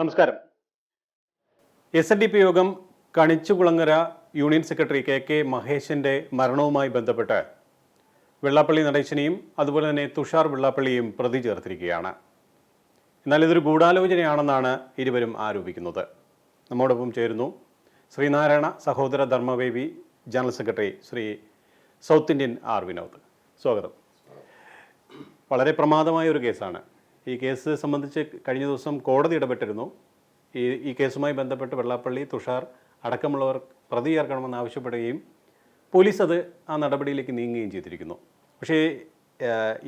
നമസ്കാരം. S N D P യോഗം Kanichukulangara union secretary K K മഹേഷിന്റെ മരണവുമായി ബന്ധപ്പെട്ട് വെള്ളാപ്പള്ളി നടേശനെയും അതുപോലെ തന്നെ തുഷാർ വെള്ളാപ്പള്ളിയും പ്രതി ചേർത്തിരിക്കുകയാണ്. എന്നാൽ ഇതൊരു ഗൂഢാലോചനയാണെന്നാണ് ഇരുവരും ആരോപിക്കുന്നത്. നമ്മോടൊപ്പം ചേരുന്നു ശ്രീനാരായണ സഹോദര ധർമ്മവേവി general secretary Shri South Indian R Vinod. സ്വാഗതം. വളരെ പ്രമാദമായ ഒരു കേസാണ്. ഈ കേസ് സംബന്ധിച്ച് കഴിഞ്ഞ ദിവസം കോടതി ഇടപെട്ടിരുന്നു. ഈ ഈ കേസുമായി ബന്ധപ്പെട്ട് വെള്ളാപ്പള്ളി തുഷാർ അടക്കമുള്ളവർ പ്രതി ചേർക്കണമെന്ന് ആവശ്യപ്പെടുകയും പോലീസ് അത് ആ നടപടിയിലേക്ക് നീങ്ങുകയും ചെയ്തിരിക്കുന്നു. പക്ഷേ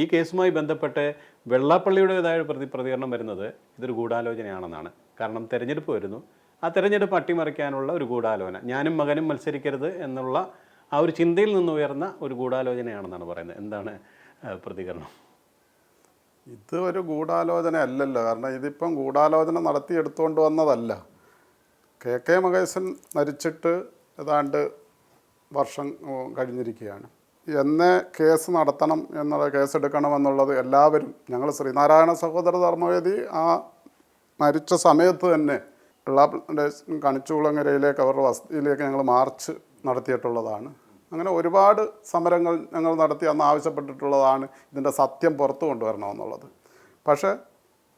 ഈ കേസുമായി ബന്ധപ്പെട്ട് വെള്ളാപ്പള്ളിയുടേതായ പ്രതി പ്രതികരണം വരുന്നത് ഇതൊരു ഗൂഢാലോചനയാണെന്നാണ്. കാരണം തെരഞ്ഞെടുപ്പ് വരുന്നു. ആ തെരഞ്ഞെടുപ്പ് അട്ടിമറിക്കാനുള്ള ഒരു ഗൂഢാലോചന. ഞാനും മകനും മത്സരിക്കരുത് എന്നുള്ള ആ ഒരു ചിന്തയിൽ നിന്ന് ഉയർന്ന ഒരു ഗൂഢാലോചനയാണെന്നാണ് പറയുന്നത്. എന്താണ് പ്രതികരണം? ഇത് ഒരു ഗൂഢാലോചന അല്ലല്ലോ കാരണം ഇതിപ്പം ഗൂഢാലോചന നടത്തി എടുത്തുകൊണ്ട് വന്നതല്ല. കെ കെ മഹേശൻ മരിച്ചിട്ട് ഏതാണ്ട് വർഷം കഴിഞ്ഞിരിക്കുകയാണ്. എന്നെ കേസ് നടത്തണം എന്നുള്ള കേസ് എടുക്കണമെന്നുള്ളത് എല്ലാവരും ഞങ്ങൾ ശ്രീനാരായണ സഹോദര ധർമ്മവേദി ആ മരിച്ച സമയത്ത് തന്നെ വെള്ളാപ്പള്ളിയുടെ കണിച്ചുകുളങ്ങരയിലേക്ക് അവരുടെ വസതിയിലേക്ക് ഞങ്ങൾ മാർച്ച് നടത്തിയിട്ടുള്ളതാണ്. അങ്ങനെ ഒരുപാട് സമരങ്ങൾ ഞങ്ങൾ നടത്തി അന്ന് ആവശ്യപ്പെട്ടിട്ടുള്ളതാണ് ഇതിന്റെ സത്യം പുറത്തു കൊണ്ടുവരണമെന്നുള്ളത്. പക്ഷേ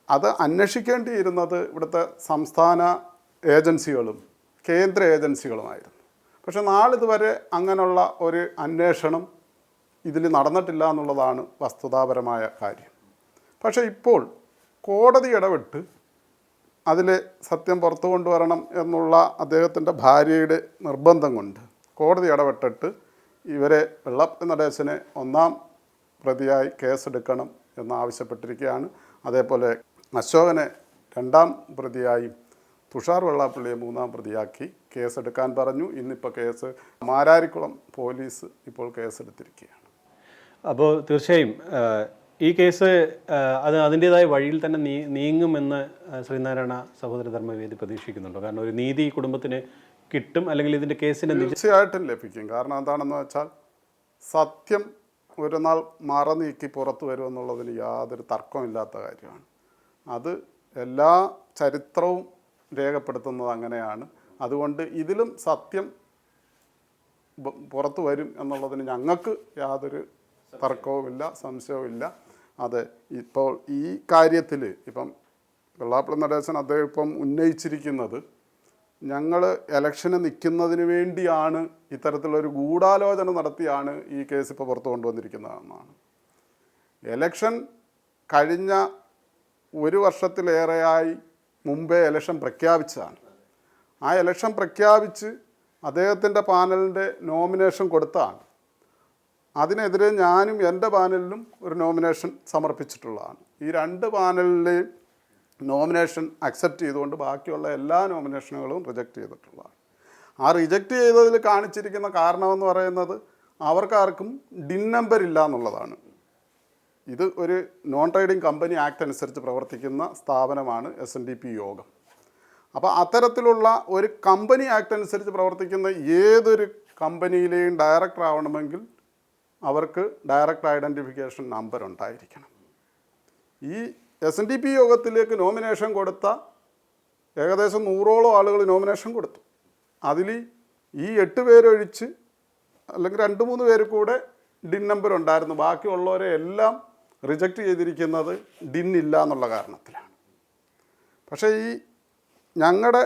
അത് അന്വേഷിക്കേണ്ടിയിരുന്നത് ഇവിടുത്തെ സംസ്ഥാന ഏജൻസികളും കേന്ദ്ര ഏജൻസികളുമായിരുന്നു. പക്ഷെ നാളിതുവരെ അങ്ങനെയുള്ള ഒരു അന്വേഷണം ഇതിൽ നടന്നിട്ടില്ല എന്നുള്ളതാണ് വസ്തുതാപരമായ കാര്യം. പക്ഷേ ഇപ്പോൾ കോടതി ഇടപെട്ട് അതിൽ സത്യം പുറത്തു കൊണ്ടുവരണം എന്നുള്ള അദ്ദേഹത്തിന്റെ ഭാര്യയുടെ നിർബന്ധം കൊണ്ട് കോടതി ഇടപെട്ടിട്ട് ഇവരെ വെള്ളപ്പ് നടേശനെ ഒന്നാം പ്രതിയായി കേസെടുക്കണം എന്നാവശ്യപ്പെട്ടിരിക്കുകയാണ് അതേപോലെ അശോകനെ രണ്ടാം പ്രതിയായും തുഷാർ വെള്ളാപ്പള്ളിയെ മൂന്നാം പ്രതിയാക്കി കേസെടുക്കാൻ പറഞ്ഞു. ഇന്നിപ്പോൾ കേസ് മാരാരിക്കുളം പോലീസ് ഇപ്പോൾ കേസെടുത്തിരിക്കുകയാണ്. അപ്പോൾ തീർച്ചയായും ഈ കേസ് അത് അതിന്റെതായ വഴിയിൽ തന്നെ നീ നീങ്ങുമെന്ന് ശ്രീനാരായണ സഹോദര ധർമ്മവേദി പ്രതീക്ഷിക്കുന്നുണ്ടോ? കാരണം ഒരു നീതി കുടുംബത്തിന് കിട്ടും അല്ലെങ്കിൽ ഇതിന്റെ കേസിന് തീർച്ചയായിട്ടും ലഭിക്കും. കാരണം എന്താണെന്ന് വെച്ചാൽ സത്യം ഒരു നാൾ മറനീക്കി പുറത്തു വരുമെന്നുള്ളതിന് യാതൊരു തർക്കമില്ലാത്ത കാര്യമാണ്. അത് എല്ലാ ചരിത്രവും രേഖപ്പെടുത്തുന്നത് അങ്ങനെയാണ്. അതുകൊണ്ട് ഇതിലും സത്യം പുറത്തു വരും എന്നുള്ളതിന് ഞങ്ങൾക്ക് യാതൊരു തർക്കവുമില്ല സംശയവുമില്ല. അതെ ഇപ്പോൾ ഈ കാര്യത്തിൽ ഇപ്പം വെള്ളാപ്പള്ളി നടേശൻ അദ്ദേഹം ഇപ്പം ഉന്നയിച്ചിരിക്കുന്നത് ഞങ്ങൾ ഇലക്ഷന് നിൽക്കുന്നതിന് വേണ്ടിയാണ് ഇത്തരത്തിലൊരു ഗൂഢാലോചന നടത്തിയാണ് ഈ കേസ് ഇപ്പോൾ പുറത്തു കൊണ്ടുവന്നിരിക്കുന്നതെന്നാണ്. എലക്ഷൻ കഴിഞ്ഞ ഒരു വർഷത്തിലേറെയായി മുമ്പേ എലക്ഷൻ പ്രഖ്യാപിച്ചതാണ്. ആ എലക്ഷൻ പ്രഖ്യാപിച്ച് അദ്ദേഹത്തിന്റെ പാനലിന്റെ നോമിനേഷൻ കൊടുത്താണ്. അതിനെതിരെ ഞാനും എന്റെ പാനലിലും ഒരു നോമിനേഷൻ സമർപ്പിച്ചിട്ടുള്ളതാണ്. ഈ രണ്ട് പാനലിലെയും നോമിനേഷൻ അക്സെപ്റ്റ് ചെയ്തുകൊണ്ട് ബാക്കിയുള്ള എല്ലാ നോമിനേഷനുകളും റിജക്റ്റ് ചെയ്തിട്ടുള്ളതാണ്. ആ റിജക്റ്റ് ചെയ്തതിൽ കാണിച്ചിരിക്കുന്ന കാരണമെന്ന് പറയുന്നത് അവർക്കാർക്കും ഡിൻ നമ്പർ ഇല്ല എന്നുള്ളതാണ്. ഇത് ഒരു നോൺ ട്രേഡിംഗ് കമ്പനി ആക്ട് അനുസരിച്ച് പ്രവർത്തിക്കുന്ന സ്ഥാപനമാണ് എസ് എൻ ഡി പി യോഗം. അപ്പോൾ അത്തരത്തിലുള്ള ഒരു കമ്പനി ആക്ട് അനുസരിച്ച് പ്രവർത്തിക്കുന്ന ഏതൊരു കമ്പനിയിലെയും ഡയറക്ടർ ആവണമെങ്കിൽ അവർക്ക് ഡയറക്ടർ ഐഡന്റിഫിക്കേഷൻ നമ്പർ ഉണ്ടായിരിക്കണം. ഈ എസ് എൻ ഡി പി യോഗത്തിലേക്ക് നോമിനേഷൻ കൊടുത്ത ഏകദേശം നൂറോളം ആളുകൾ നോമിനേഷൻ കൊടുത്തു. അതിൽ ഈ എട്ട് പേരൊഴിച്ച് അല്ലെങ്കിൽ രണ്ട് മൂന്ന് പേര് കൂടെ ഡിൻ നമ്പർ ഉണ്ടായിരുന്നു. ബാക്കിയുള്ളവരെ എല്ലാം റിജക്റ്റ് ചെയ്തിരിക്കുന്നത് ഡിൻ ഇല്ല എന്നുള്ള കാരണത്തിലാണ്. പക്ഷേ ഈ ഞങ്ങളുടെ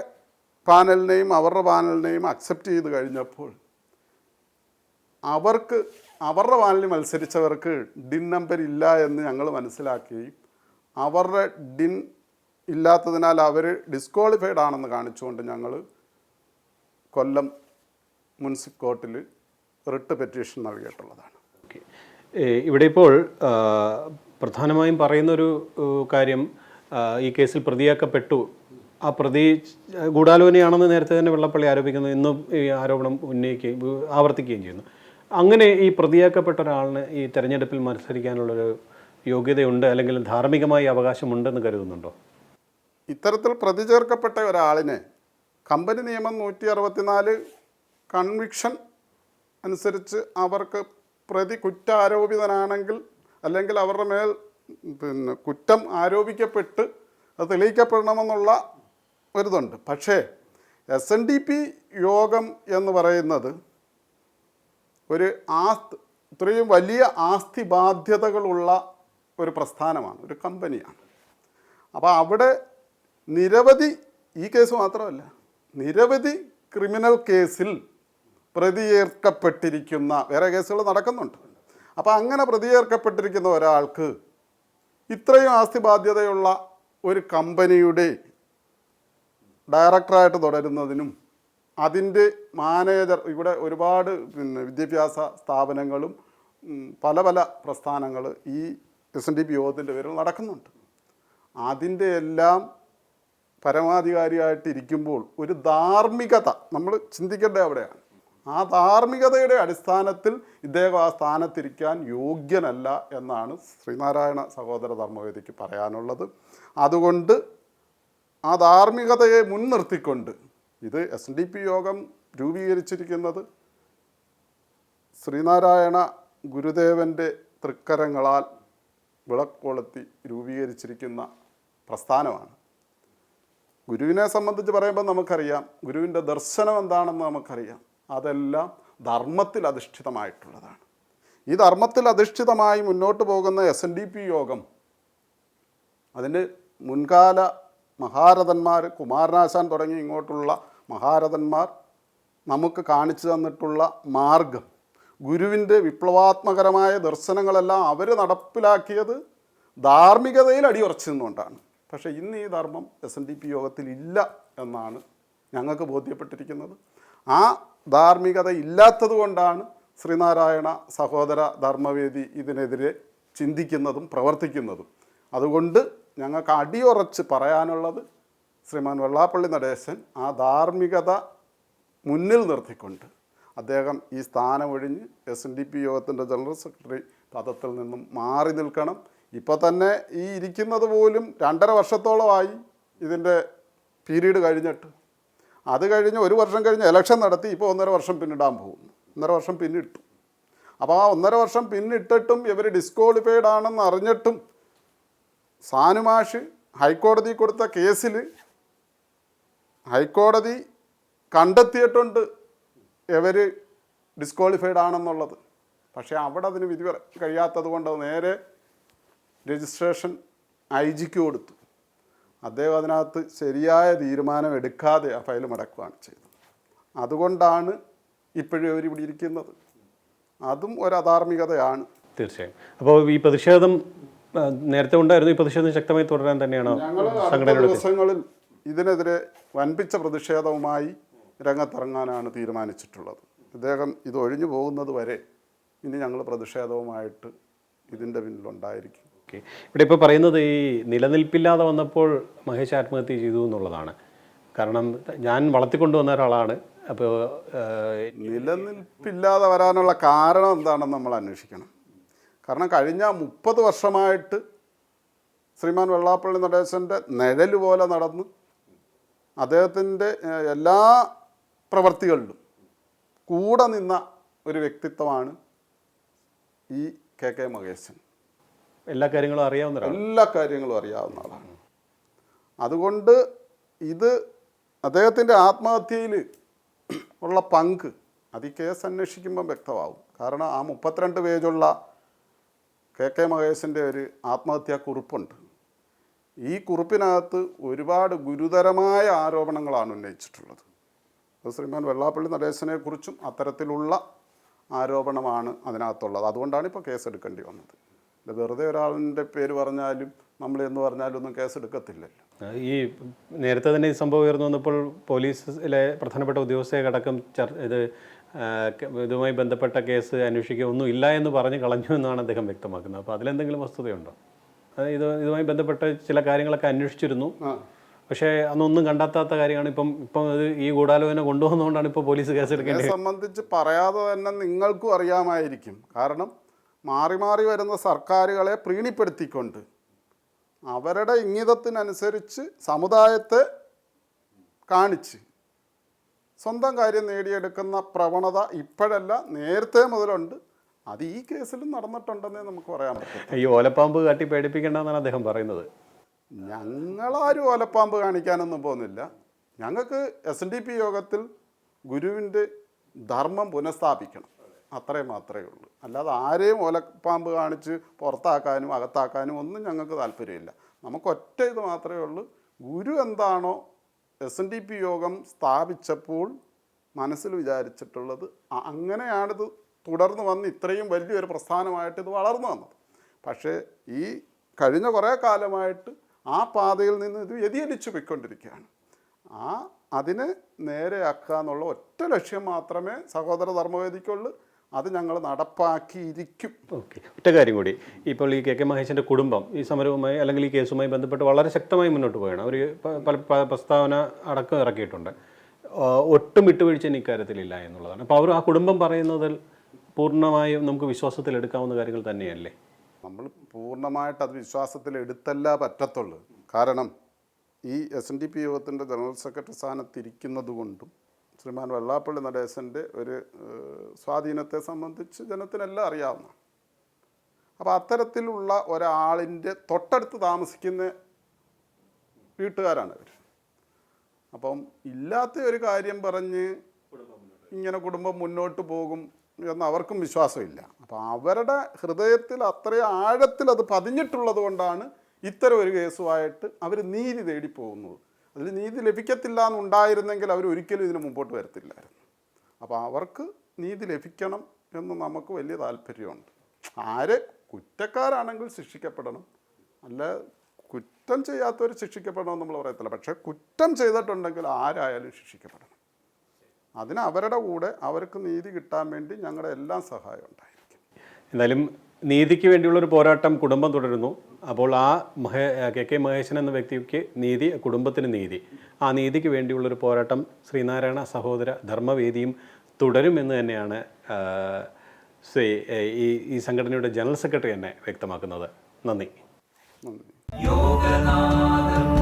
പാനലിനെയും അവരുടെ പാനലിനെയും അക്സെപ്റ്റ് ചെയ്ത് കഴിഞ്ഞപ്പോൾ അവർക്ക് അവരുടെ പാനലിൽ മത്സരിച്ചവർക്ക് ഡിൻ നമ്പർ ഇല്ല എന്ന് ഞങ്ങൾ മനസ്സിലാക്കുകയും അവരുടെ ഡിൻ ഇല്ലാത്തതിനാൽ അവർ ഡിസ്ക്വാളിഫൈഡ് ആണെന്ന് കാണിച്ചുകൊണ്ട് ഞങ്ങൾ കൊല്ലം മുനിസിപ്പൽ കോർട്ടിൽ റിട്ട് പെറ്റീഷൻ നൽകിയിട്ടുള്ളതാണ്. ഇവിടെ ഇപ്പോൾ പ്രധാനമായും പറയുന്നൊരു കാര്യം ഈ കേസിൽ പ്രതിയാക്കപ്പെട്ടു. ആ പ്രതി ഗൂഢാലോചനയാണെന്ന് നേരത്തെ തന്നെ വെള്ളപ്പള്ളി ആരോപിക്കുന്നു. ഇന്നും ഈ ആരോപണം ഉന്നയിക്കുകയും ആവർത്തിക്കുകയും ചെയ്യുന്നു. അങ്ങനെ ഈ പ്രതിയാക്കപ്പെട്ട ഒരാളിന് ഈ തെരഞ്ഞെടുപ്പിൽ മത്സരിക്കാനുള്ളൊരു യോഗ്യതയുണ്ട് അല്ലെങ്കിൽ ധാർമ്മികമായി അവകാശമുണ്ടെന്ന് കരുതുന്നുണ്ടോ? ഇത്തരത്തിൽ പ്രതിചേർക്കപ്പെട്ട ഒരാളിനെ കമ്പനി നിയമം നൂറ്റി അറുപത്തിനാല് കൺവിക്ഷൻ അനുസരിച്ച് അവർക്ക് പ്രതി കുറ്റാരോപിതനാണെങ്കിൽ അല്ലെങ്കിൽ അവരുടെ മേൽ പിന്നെ കുറ്റം ആരോപിക്കപ്പെട്ട് അത് തെളിയിക്കപ്പെടണമെന്നുള്ള ഒരിതുണ്ട്. പക്ഷേ എസ് എൻ ഡി പി യോഗം എന്ന് പറയുന്നത് ഒരു ആസ്തി ഇത്രയും വലിയ ആസ്തി ബാധ്യതകളുള്ള ഒരു പ്രസ്ഥാനമാണ് ഒരു കമ്പനിയാണ്. അപ്പോൾ അവിടെ നിരവധി ഈ കേസ് മാത്രമല്ല നിരവധി ക്രിമിനൽ കേസിൽ പ്രതിയേർക്കപ്പെട്ടിരിക്കുന്ന വേറെ കേസുകൾ നടക്കുന്നുണ്ട്. അപ്പോൾ അങ്ങനെ പ്രതിയേർക്കപ്പെട്ടിരിക്കുന്ന ഒരാൾക്ക് ഇത്രയും ആസ്തി ബാധ്യതയുള്ള ഒരു കമ്പനിയുടെ ഡയറക്ടറായിട്ട് തുടരുന്നതിനും അതിന്റെ മാനേജർ ഇവിടെ ഒരുപാട് പിന്നെ വിദ്യാഭ്യാസ സ്ഥാപനങ്ങളും പല പല പ്രസ്ഥാനങ്ങൾ ഈ എസ് എൻ ഡി പി യോഗത്തിന്റെ പേരിൽ നടക്കുന്നുണ്ട്. അതിന്റെ എല്ലാം പരമാധികാരിയായിട്ടിരിക്കുമ്പോൾ ഒരു ധാർമ്മികത നമ്മൾ ചിന്തിക്കേണ്ടത് അവിടെയാണ്. ആ ധാർമ്മികതയുടെ അടിസ്ഥാനത്തിൽ ഇദ്ദേഹം ആ സ്ഥാനത്തിരിക്കാൻ യോഗ്യനല്ല എന്നാണ് ശ്രീനാരായണ സഹോദര ധർമ്മവേദിക്ക് പറയാനുള്ളത്. അതുകൊണ്ട് ആ ധാർമ്മികതയെ മുൻനിർത്തിക്കൊണ്ട് ഇത് എസ് ഡി പി യോഗം രൂപീകരിച്ചിരിക്കുന്നത് ശ്രീനാരായണ ഗുരുദേവന്റെ തൃക്കരങ്ങളാൽ വിളക്കൊളുത്തി രൂപീകരിച്ചിരിക്കുന്ന പ്രസ്ഥാനമാണ്. ഗുരുവിനെ സംബന്ധിച്ച് പറയുമ്പോൾ നമുക്കറിയാം ഗുരുവിന്റെ ദർശനം എന്താണെന്ന് നമുക്കറിയാം. അതെല്ലാം ധർമ്മത്തിൽ അധിഷ്ഠിതമായിട്ടുള്ളതാണ്. ഈ ധർമ്മത്തിൽ അധിഷ്ഠിതമായി മുന്നോട്ട് പോകുന്ന എസ് എൻ ഡി പി യോഗം അതിന്റെ മുൻകാല മഹാരഥന്മാർ കുമാരനാശാൻ തുടങ്ങി ഇങ്ങോട്ടുള്ള മഹാരഥന്മാർ നമുക്ക് കാണിച്ചു തന്നിട്ടുള്ള മാർഗം ഗുരുവിന്റെ വിപ്ലവാത്മകരമായ ദർശനങ്ങളെല്ലാം അവർ നടപ്പിലാക്കിയത് ധാർമ്മികതയിൽ അടിയുറച്ചു നിന്നുകൊണ്ടാണ്. പക്ഷേ ഇന്ന് ഈ ധർമ്മം എസ് എൻ ഡി പി യോഗത്തിൽ ഇല്ല എന്നാണ് ഞങ്ങൾക്ക് ബോധ്യപ്പെട്ടിരിക്കുന്നത്. ആ ധാർമ്മികത ഇല്ലാത്തത് കൊണ്ടാണ് ശ്രീനാരായണ സഹോദര ധർമ്മവേദി ഇതിനെതിരെ ചിന്തിക്കുന്നതും പ്രവർത്തിക്കുന്നതും. അതുകൊണ്ട് ഞങ്ങൾക്ക് അടിയുറച്ച് പറയാനുള്ളത് ശ്രീമാൻ വെള്ളാപ്പള്ളി നടേശൻ ആ ധാർമ്മികത മുന്നിൽ നിർത്തിക്കൊണ്ട് അദ്ദേഹം ഈ സ്ഥാനം ഒഴിഞ്ഞ് എസ് എൻ ഡി പി യോഗത്തിന്റെ ജനറൽ സെക്രട്ടറി പദത്തിൽ നിന്നും മാറി നിൽക്കണം. ഇപ്പോൾ തന്നെ ഈ ഇരിക്കുന്നത് പോലും രണ്ടര വർഷത്തോളമായി ഇതിന്റെ പീരീഡ് കഴിഞ്ഞിട്ട്. അത് കഴിഞ്ഞ് ഒരു വർഷം കഴിഞ്ഞ് ഇലക്ഷൻ നടത്തി ഇപ്പോൾ ഒന്നര വർഷം പിന്നിടാൻ പോകുന്നു. ഒന്നര വർഷം പിന്നിട്ടു. അപ്പോൾ ആ ഒന്നര വർഷം പിന്നിട്ടിട്ടും ഇവർ ഡിസ്ക്വാളിഫൈഡ് ആണെന്ന് അറിഞ്ഞിട്ടും സാനുമാഷ് ഹൈക്കോടതി കൊടുത്ത കേസിൽ ഹൈക്കോടതി കണ്ടെത്തിയിട്ടുണ്ട്. ഇവർ ഡിസ്ക്വാളിഫൈഡ് ആണെന്നുള്ളത്. പക്ഷേ അവിടെ അതിന് വിധി കഴിയാത്തത് കൊണ്ട് നേരെ രജിസ്ട്രേഷൻ ഐ ജിക്ക് കൊടുത്തു. അദ്ദേഹം അതിനകത്ത് ശരിയായ തീരുമാനം എടുക്കാതെ ആ ഫയൽ മടക്കുകയാണ് ചെയ്തത്. അതുകൊണ്ടാണ് ഇപ്പോഴും ഇവർ ഇവിടെ ഇരിക്കുന്നത്. അതും ഒരു അധാർമികതയാണ്. തീർച്ചയായും. അപ്പോൾ ഈ പ്രതിഷേധം നേരത്തെ ഉണ്ടായിരുന്നു ഈ പ്രതിഷേധം ശക്തമായി തുടരാൻ തന്നെയാണ് ഞങ്ങൾ ദിവസങ്ങളിൽ ഇതിനെതിരെ വൻപിച്ച പ്രതിഷേധവുമായി രംഗത്തിറങ്ങാനാണ് തീരുമാനിച്ചിട്ടുള്ളത്. ഇദ്ദേഹം ഇത് ഒഴിഞ്ഞു പോകുന്നത് വരെ ഇനി ഞങ്ങൾ പ്രതിഷേധവുമായിട്ട് ഇതിന്റെ പിന്നിലുണ്ടായിരിക്കും. ഓക്കെ. ഇവിടെ ഇപ്പോൾ പറയുന്നത് ഈ നിലനിൽപ്പില്ലാതെ വന്നപ്പോൾ മഹേഷ് ആത്മഹത്യ ചെയ്തു എന്നുള്ളതാണ്. കാരണം ഞാൻ വളർത്തിക്കൊണ്ടുവന്ന ഒരാളാണ്. അപ്പോൾ നിലനിൽപ്പില്ലാതെ വരാനുള്ള കാരണം എന്താണെന്ന് നമ്മൾ അന്വേഷിക്കണം. കാരണം കഴിഞ്ഞ മുപ്പത് വർഷമായിട്ട് ശ്രീമാൻ വെള്ളാപ്പള്ളി നടേശന്റെ നിഴൽ പോലെ നടന്ന് അദ്ദേഹത്തിന്റെ എല്ലാ പ്രവർത്തികളിലും കൂടെ നിന്ന ഒരു വ്യക്തിത്വമാണ് ഈ കെ കെ മഹേശൻ. എല്ലാ കാര്യങ്ങളും അറിയാവുന്ന എല്ലാ കാര്യങ്ങളും അറിയാവുന്ന ആളാണ്. അതുകൊണ്ട് ഇത് അദ്ദേഹത്തിന്റെ ആത്മഹത്യയിൽ ഉള്ള പങ്ക് അത് ഈ കേസ് അന്വേഷിക്കുമ്പം വ്യക്തമാവും. കാരണം ആ മുപ്പത്തിരണ്ട് പേജുള്ള കെ കെ മഹേശന്റെ ഒരു ആത്മഹത്യാ കുറിപ്പുണ്ട്. ഈ കുറിപ്പിനകത്ത് ഒരുപാട് ഗുരുതരമായ ആരോപണങ്ങളാണ് ഉന്നയിച്ചിട്ടുള്ളത്. ശ്രീമാൻ വെള്ളാപ്പള്ളി നടേശനെ കുറിച്ചും അത്തരത്തിലുള്ള ആരോപണമാണ് അതിനകത്തുള്ളത്. അതുകൊണ്ടാണ് ഇപ്പോൾ കേസെടുക്കേണ്ടി വന്നത്. വെറുതെ ഒരാളിന്റെ പേര് പറഞ്ഞാലും നമ്മൾ എന്ന് പറഞ്ഞാലും ഒന്നും കേസെടുക്കത്തില്ലല്ലോ. ഈ നേരത്തെ തന്നെ ഈ സംഭവം ഉയർന്നു വന്നപ്പോൾ പോലീസിലെ പ്രധാനപ്പെട്ട ഉദ്യോഗസ്ഥയടക്കം ചർ ഇത് ഇതുമായി ബന്ധപ്പെട്ട കേസ് അന്വേഷിക്കുക ഒന്നും ഇല്ല എന്ന് പറഞ്ഞ് കളഞ്ഞു എന്നാണ് അദ്ദേഹം വ്യക്തമാക്കുന്നത്. അപ്പോൾ അതിലെന്തെങ്കിലും വസ്തുതയുണ്ടോ? ഇത് ഇതുമായി ബന്ധപ്പെട്ട ചില കാര്യങ്ങളൊക്കെ അന്വേഷിച്ചിരുന്നു. പക്ഷേ അന്നൊന്നും കണ്ടെത്താത്ത കാര്യമാണ്. ഇപ്പം ഇപ്പം അത് ഈ ഗൂഢാലോചന കൊണ്ടുവന്നുകൊണ്ടാണ് ഇപ്പോൾ പോലീസ് കേസെടുക്കേണ്ടത് ഇതിനെ സംബന്ധിച്ച് പറയാതെ തന്നെ നിങ്ങൾക്കും അറിയാമായിരിക്കും. കാരണം മാറി മാറി വരുന്ന സർക്കാരുകളെ പ്രീണിപ്പെടുത്തിക്കൊണ്ട് അവരുടെ ഇംഗിതത്തിനനുസരിച്ച് സമുദായത്തെ കാണിച്ച് സ്വന്തം കാര്യം നേടിയെടുക്കുന്ന പ്രവണത ഇപ്പോഴല്ല നേരത്തെ മുതലുണ്ട്. അത് ഈ കേസിലും നടന്നിട്ടുണ്ടെന്നേ നമുക്ക് പറയാൻ പറ്റും ഈ ഓലപ്പാമ്പ് കാട്ടി പേടിപ്പിക്കേണ്ടെന്നാണ് അദ്ദേഹം പറയുന്നത്. ഞങ്ങളാരും ഓലപ്പാമ്പ് കാണിക്കാനൊന്നും പോകുന്നില്ല. ഞങ്ങൾക്ക് എസ് എൻ ഡി പി യോഗത്തിൽ ഗുരുവിന്റെ ധർമ്മം പുനഃസ്ഥാപിക്കണം. അത്രയും മാത്രമേ ഉള്ളൂ. അല്ലാതെ ആരെയും ഒലപ്പാമ്പ് കാണിച്ച് പുറത്താക്കാനും അകത്താക്കാനും ഒന്നും ഞങ്ങൾക്ക് താല്പര്യമില്ല. നമുക്ക് ഒറ്റ ഇത് മാത്രമേ ഉള്ളൂ. ഗുരു എന്താണോ എസ് എൻ ഡി പി യോഗം സ്ഥാപിച്ചപ്പോൾ മനസ്സിൽ വിചാരിച്ചിട്ടുള്ളത് അങ്ങനെയാണിത് തുടർന്ന് വന്ന് ഇത്രയും വലിയൊരു പ്രസ്ഥാനമായിട്ട് ഇത് വളർന്നു വന്നത്. പക്ഷേ ഈ കഴിഞ്ഞ കുറേ കാലമായിട്ട് ആ പാതയിൽ നിന്ന് ഇത് വ്യതിചലിച്ചു പോയിക്കൊണ്ടിരിക്കുകയാണ്. ആ അതിനെ നേരെയാക്കുക എന്നുള്ള ഒറ്റ ലക്ഷ്യം മാത്രമേ സഹോദര ധർമ്മവേദിക്കുള്ളൂ. അത് ഞങ്ങൾ നടപ്പാക്കിയിരിക്കും. ഓക്കെ. ഒറ്റ കാര്യം കൂടി. ഇപ്പോൾ ഈ കെ കെ മഹേഷിന്റെ കുടുംബം ഈ സമരവുമായി അല്ലെങ്കിൽ ഈ കേസുമായി ബന്ധപ്പെട്ട് വളരെ ശക്തമായി മുന്നോട്ട് പോവുകയാണ്. അവർ പല പ്രസ്താവന അടക്കം ഇറക്കിയിട്ടുണ്ട്. ഒട്ടും വിട്ടുവീഴ്ച ഇക്കാര്യത്തിലില്ല എന്നുള്ളതാണ്. അപ്പോൾ അവർ ആ കുടുംബം പറയുന്നതിൽ പൂർണമായും നമുക്ക് വിശ്വാസത്തിൽ എടുക്കാവുന്ന കാര്യങ്ങൾ തന്നെയല്ലേ? നമ്മൾ പൂർണമായിട്ട് അത് വിശ്വാസത്തിൽ എടുത്തല്ല പറ്റത്തുള്ളൂ. കാരണം ഈ എസ് എൻ ഡി പി യോഗത്തിന്റെ ജനറൽ സെക്രട്ടറി സ്ഥാനത്തിരിക്കുന്നത് കൊണ്ടും ശ്രീമാൻ വെള്ളാപ്പള്ളി നടേശന്റെ ഒരു സ്വാധീനത്തെ സംബന്ധിച്ച് ജനത്തിനെല്ലാം അറിയാവുന്ന അപ്പോൾ അത്തരത്തിലുള്ള ഒരാളിന്റെ തൊട്ടടുത്ത് താമസിക്കുന്ന വീട്ടുകാരാണ് ഇവർ അപ്പം ഇല്ലാത്ത ഒരു കാര്യം പറഞ്ഞ് ഇങ്ങനെ കുടുംബം മുന്നോട്ട് പോകും എന്ന് അവർക്കും വിശ്വാസമില്ല. അപ്പോൾ അവരുടെ ഹൃദയത്തിൽ അത്രയും ആഴത്തിൽ അത് പതിഞ്ഞിട്ടുള്ളത് കൊണ്ടാണ് ഇത്തരം ഒരു കേസുമായിട്ട് അവർ നീതി തേടിപ്പോകുന്നത്. അതിൽ നീതി ലഭിക്കത്തില്ല എന്നുണ്ടായിരുന്നെങ്കിൽ അവർ ഒരിക്കലും ഇതിന് മുമ്പോട്ട് വരത്തില്ലായിരുന്നു. അപ്പോൾ അവർക്ക് നീതി ലഭിക്കണം എന്ന് നമുക്ക് വലിയ താല്പര്യമുണ്ട്. ആരെ കുറ്റക്കാരാണെങ്കിൽ ശിക്ഷിക്കപ്പെടണം. അല്ല കുറ്റം ചെയ്യാത്തവർ ശിക്ഷിക്കപ്പെടണമെന്ന് നമ്മൾ പറയത്തില്ല. പക്ഷേ കുറ്റം ചെയ്തിട്ടുണ്ടെങ്കിൽ ആരായാലും ശിക്ഷിക്കപ്പെടണം. അതിന് അവരുടെ കൂടെ അവർക്ക് നീതി കിട്ടാൻ വേണ്ടി ഞങ്ങളുടെ എല്ലാം സഹായം ഉണ്ടായിരിക്കും. എന്തായാലും നീതിക്ക് വേണ്ടിയുള്ള ഒരു പോരാട്ടം കുടുംബം തുടരുന്നു. അപ്പോൾ ആ മഹേ കെ കെ മഹേശൻ എന്ന വ്യക്തിക്ക് നീതി കുടുംബത്തിന് നീതി. ആ നീതിക്ക് വേണ്ടിയുള്ളൊരു പോരാട്ടം ശ്രീനാരായണ സഹോദര ധർമ്മവേദിയും തുടരുമെന്ന് തന്നെയാണ് ഈ ഈ സംഘടനയുടെ ജനറൽ സെക്രട്ടറി തന്നെ വ്യക്തമാക്കുന്നത്. നന്ദി. യോഗനാഥം